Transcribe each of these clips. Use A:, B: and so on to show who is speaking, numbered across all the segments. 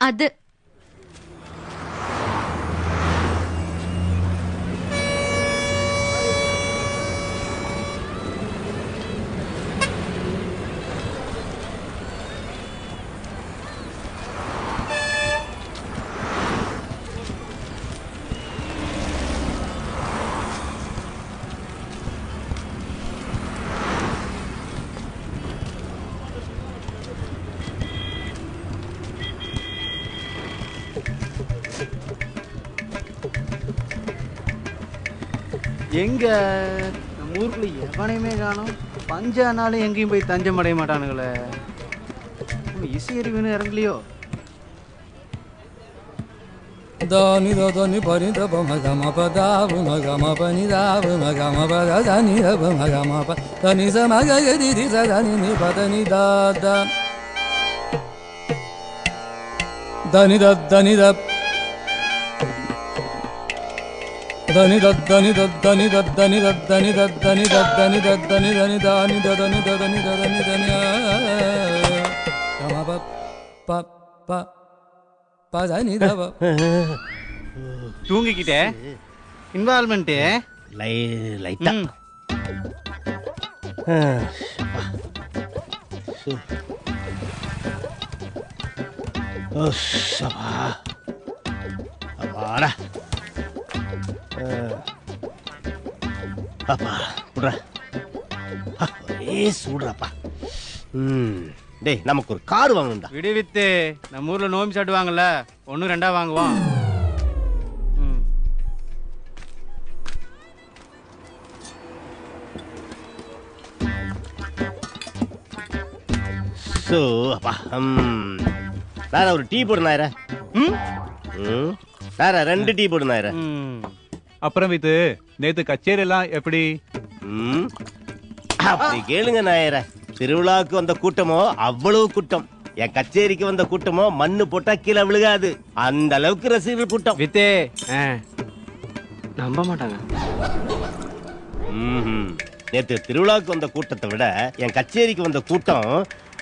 A: அது
B: எங்க நம்ம ஊருக்குள்ள எவனையுமே காணும். பஞ்சானாலும் எங்கேயும் போய் தஞ்சம் அடைய மாட்டானுங்களே. இசை அறிவுன்னு இறங்கலையோ?
C: దని దని పని దప మగమ పదావు మగమ పని దావు మగమ పద దని దప మగమ ప దని స మగ గది ది స దని ని పద தனி தத்தனி தத்தனி தத்தனி தத்தனி தத்தனி தத்தனி தத்தனி தனி தானி ததனி ததனி ததனி தனியா ப ப ப பதனி தவ
B: தூங்கிக்கிட்டே இன்வால்மெண்ட்டு
D: லை லைட்டா
B: ம்.
D: அப்பாடா அப்பா விட்றா ஒரே சூடுறாப்பா. ம் டேய் நமக்கு ஒரு கார் வாங்கணும்டா.
B: விடுவித்து நம்ம ஊர்ல நோம்பி சாட்டுவாங்கல்ல ஒன்று ரெண்டா வாங்குவோம்.
D: ஸோ அப்பா ம். வேற ஒரு டீ போடு நாயர.
B: ம்?
D: ம் வேற ரெண்டு டீ போடு நாயர.
B: ம்.
E: அப்புறம் இது நேத்து கச்சேரி எல்லாம் எப்படி?
D: ம். அப்படி கேளுங்க நாயர. திருவிழாவுக்கு வந்த கூட்டமோ அவ்வளவு கூட்டம். என் கச்சேரிக்கு வந்த கூட்டமோ மண்ணு போட்டா கீழே விழுகாது. அந்த அளவுக்கு ரசிகர்கள் கூட்டம்.
B: வித்தே. நம்ப மாட்டாங்க.
D: நேத்து திருவிழாவுக்கு வந்த கூட்டத்தை விட என் கச்சேரிக்கு வந்த கூட்டம்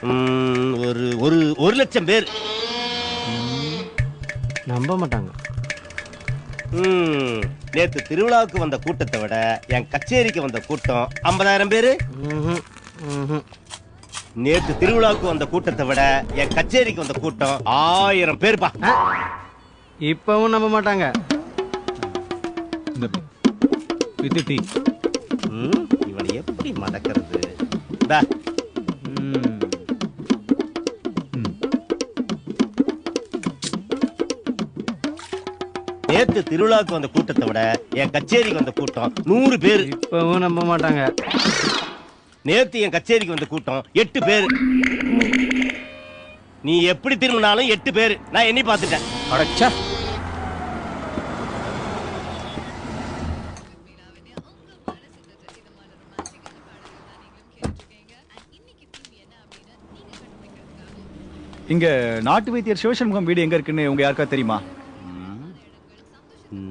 D: ம், ஒரு ஒரு ஒரு லட்சம் பேர்.
B: நம்ப மாட்டாங்க.
D: நேத்து திருவிழாவுக்கு வந்த கூட்டத்தை விட என் கச்சேரிக்கு வந்த கூட்டம் ஐம்பதாயிரம் பேரு. நேத்து திருவிழாவுக்கு வந்த கூட்டத்தை விட என் கச்சேரிக்கு வந்த கூட்டம் ஆயிரம் பேர்ப்பா.
B: இப்பவும் நம்ப மாட்டாங்க.
E: இந்த வித்து டீ.
D: ம், இவனை எப்படி மடக்கிறது? நேத்து திருவிழாவுக்கு வந்த கூட்டத்தை விட என் கச்சேரிக்கு வந்த கூட்டம் நூறு பேர்.
B: இப்பவும் நம்ப மாட்டாங்க.
D: நேத்து என் கச்சேரிக்கு வந்த கூட்டம் எட்டு பேர். நீ எப்படி திரும்பினாலும் எட்டு பேர். நான் எண்ணி பார்த்துட்டேன்.
B: அடச்சா.
E: இங்க நாட்டு வைத்தியர் சிவசண்முகம் வீடு எங்க இருக்குன்னு உங்க யாருக்கா தெரியுமா?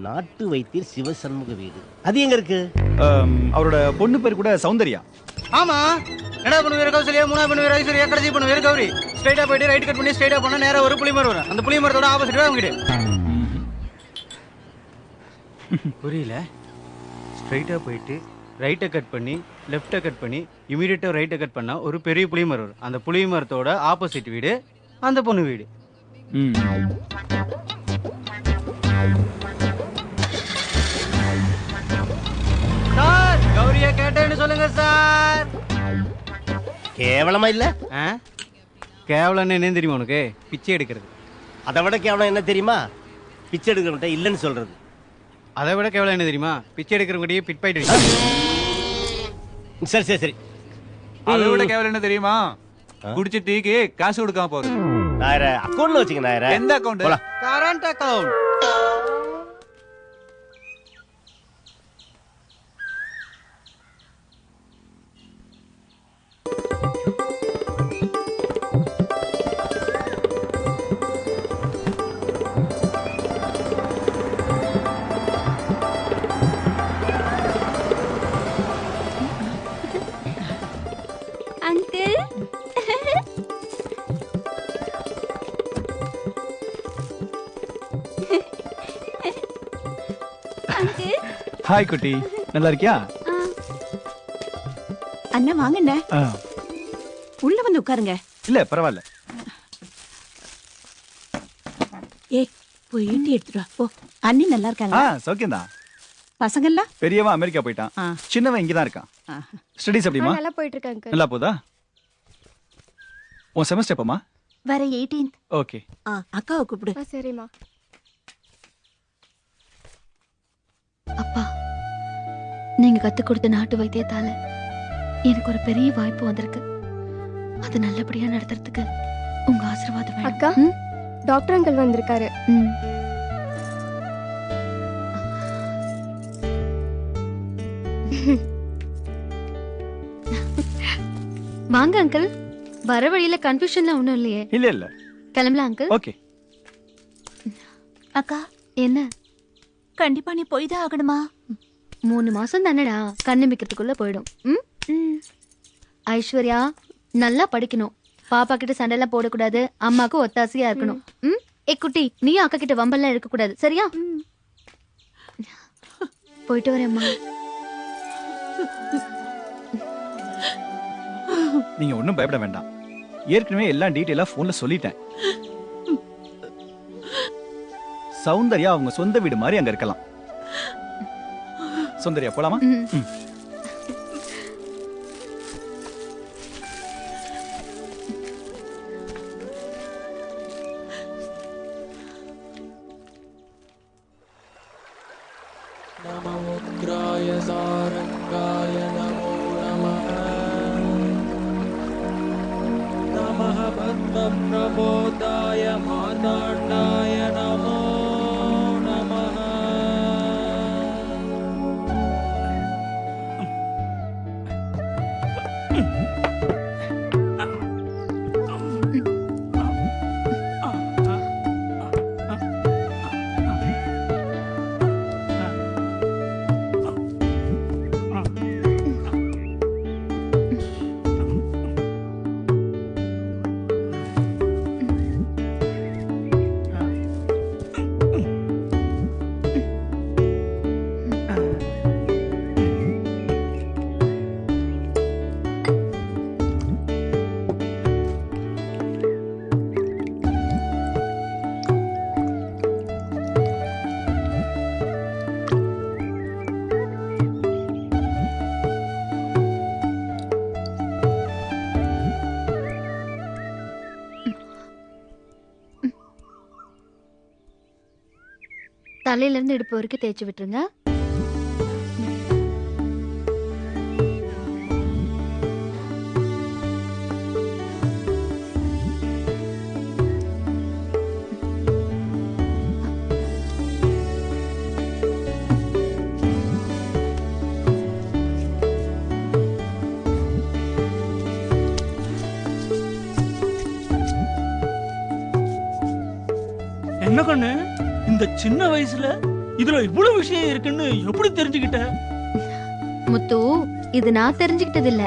D: நாட்டு வைத்தியர் சிவசண்முக வீடு. அது எங்க இருக்கு?
E: அவரோட பொண்ணு பேர் கூட சௌந்தர்யா.
B: ஆமா. என்ன பண்ணு வீர கௌசல்யா மூணா பண்ணு வீர ஐஸ்வர்யா கடைசி பண்ணு வீர கௌரி ஸ்ட்ரைட்டா போயிட்டு ரைட் கட் பண்ணி ஸ்ட்ரைட்டா போனா நேரா ஒரு புளி மரம் வரும். அந்த புளி மரத்தோட ஆப்போசிட் அவங்க வீடு புரியல. ஸ்ட்ரைட்டா போயிட்டு ரைட்டை கட் பண்ணி லெஃப்ட்டை கட் பண்ணி இமீடியட்டா ரைட்டை கட் பண்ணா ஒரு பெரிய புளி மரம் வரும். அந்த புளி மரத்தோட ஆப்போசிட் வீடு அந்த பொண்ணு வீடு.
E: ம்.
B: கேட்டேன்னு சொல்லுங்க சார்.
D: கேவலமா இல்ல?
B: ஆ? கேவலம் என்ன தெரியுமா உனக்கு? பிச்சை எடுக்கிறது.
D: அதை விட கேவலம் என்ன தெரியுமா? பிச்சை எடுக்கிறவன்ட்ட இல்லைன்னு சொல்றது.
B: அதை விட கேவலம் என்ன தெரியுமா? பிச்சை எடுக்கிறவங்கடியே பிட் பாயிட்டு
D: சரி சரி சரி.
E: அதை விட கேவலம் என்ன தெரியுமா? குடிச்ச டீக்கு காசு கொடுக்காம போகுது
D: நாயர அக்கௌண்ட்ல வச்சுக்க நாயர.
E: எந்த அக்கௌண்ட்
B: கரண்ட்
A: ஹாய் குட்டி. நல்லா இருக்கியா?
F: அண்ணா வாங்கண்ண. உள்ள வந்து உட்காருங்க.
A: இல்ல பரவாயில்ல.
F: ஏ போய் ஈட்டி எடுத்துட்டு போ. அண்ணி நல்லா இருக்காங்க.
A: ஆ
F: சௌக்கியம்
A: தான்
F: பசங்கள்லாம்?
A: பெரியவன் அமெரிக்கா போயிட்டான். சின்னவன் இங்க தான்
F: இருக்கான்
A: ஸ்டடீஸ் எப்படிமா
G: நல்லா போயிட்டு இருக்காங்க
A: நல்லா போதா? உன் செமஸ்டர் எப்பமா
G: வர எயிட்டீன்த்
A: ஓகே
F: ஆ, அக்காவை கூப்பிடு.
G: சரிம்மா.
H: அப்பா நீங்க கத்து கொடுத்த நாட்டு வைத்தியத்தால எனக்கு ஒரு பெரிய வாய்ப்பு வந்திருக்கு. அது நல்லபடியா நடத்துறதுக்கு உங்க ஆசீர்வாதம் வேணும்.
G: அக்கா
H: ம்?
G: டாக்டர் அங்கிள் வந்திருக்காரு.
H: ம். வாங்க அங்கிள். வர வழியில கன்ஃபியூஷன்லாம் ஒண்ணும் இல்லையே.
A: இல்ல இல்ல.
H: கிளம்பலாம் அங்கிள்
A: ஓகே
F: அக்கா.
H: என்ன?
F: கண்டிப்பா நீ போய் தான் ஆகணுமா?
H: மூணு மாசம் தானடா. கண்ணமிக்கிறதுக்குள்ள போயிடும். ம்? ம். ஐஸ்வர்யா நல்லா படிக்கணும். பாப்பா கிட்ட சண்டைலாம் போடக்கூடாது. அம்மாக்கு ஒத்தாசையா இருக்கணும். ம். ஏ குட்டி நீ அக்கா கிட்ட வம்பெல்லாம் இருக்க கூடாது சரியா போயிட்டு வரேன் அம்மா.
A: நீங்க ஒண்ணும் பயப்பட வேண்டாம். ஏற்கனவே எல்லாம் டீட்டெயிலா போன்ல சொல்லிட்டேன். சௌந்தர்யா அவங்க சொந்த வீடு மாதிரி அங்க இருக்கலாம். சௌந்தர்யா போலாமா?
C: प्रमोदाय माताण्डाय
H: தலையிலிருந்து இடுப்பு வரைக்கும் தேய்ச்சி விட்டுருங்க.
I: என்ன கண்ணு? இந்த சின்ன வயசுல இதுல இவ்வளவு விஷயம் இருக்குன்னு எப்படி தெரிஞ்சுக்கிட்ட?
H: முத்து இது நான் தெரிஞ்சுக்கிட்டது இல்ல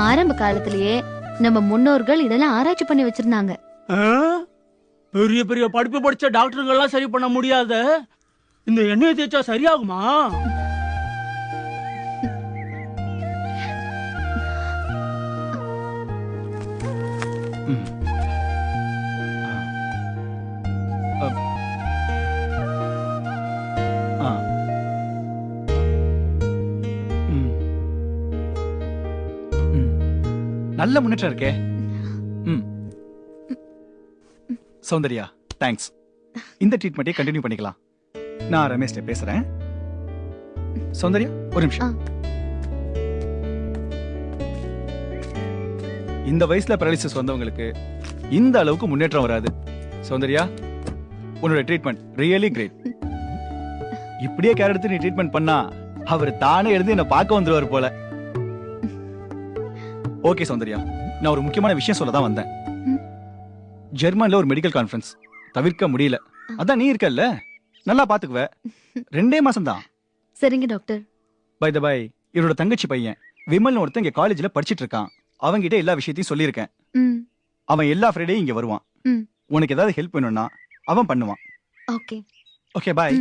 H: ஆரம்ப காலத்திலேயே நம்ம முன்னோர்கள் இதெல்லாம் ஆராய்ச்சி பண்ணி வச்சிருந்தாங்க?
I: பெரிய பெரிய படிப்பு படிச்ச டாக்டருங்க எல்லாம் சரி பண்ண முடியாத? இந்த எண்ணெயை தேய்ச்சா சரியாகுமா?
A: ம். நல்ல முன்னேற்றம் இருக்கே. ம். சௌந்தர்யா தேங்க்ஸ் இந்த ட்ரீட்மெண்ட்டே கண்டினியூ பண்ணிக்கலாம். நான் ரமேஷ்ட பேசுறேன். சௌந்தர்யா ஒரு நிமிஷம். இந்த வயசுல paralysis வந்தவங்களுக்கு இந்த அளவுக்கு முன்னேற்றம் வராது. சௌந்தர்யா உன்னோட ட்ரீட்மெண்ட் ரியலி கிரேட் இப்படியே கேர் எடுத்து நீ ட்ரீட்மெண்ட் பண்ணா அவர் தானே எழுந்து என்ன பார்க்க வந்துருவார் போல. ஓகே சௌந்தர்யா நான் ஒரு முக்கியமான விஷயம் சொல்ல தான் வந்தேன். ஜெர்மன்ல ஒரு மெடிக்கல் கான்ஃபரன்ஸ் தவிர்க்க முடியல. அதான் நீ இருக்கல்ல? நல்லா பாத்துக்குவ. ரெண்டே மாசம் தான்.
H: சரிங்க டாக்டர்
A: பை த பை இவரோட தங்கச்சி பையன் விமல் ஒருத்தன் இங்க காலேஜ்ல படிச்சிட்டு இருக்கான். அவன்கிட்ட எல்லா விஷயத்தையும் சொல்லியிருக்கேன். அவன் எல்லா ஃப்ரைடேயும் இங்க வருவான். உனக்கு ஏதாவது ஹெல்ப் வேணும்னா அவன் பண்ணுவான்.
H: ஓகே.
A: Okay bye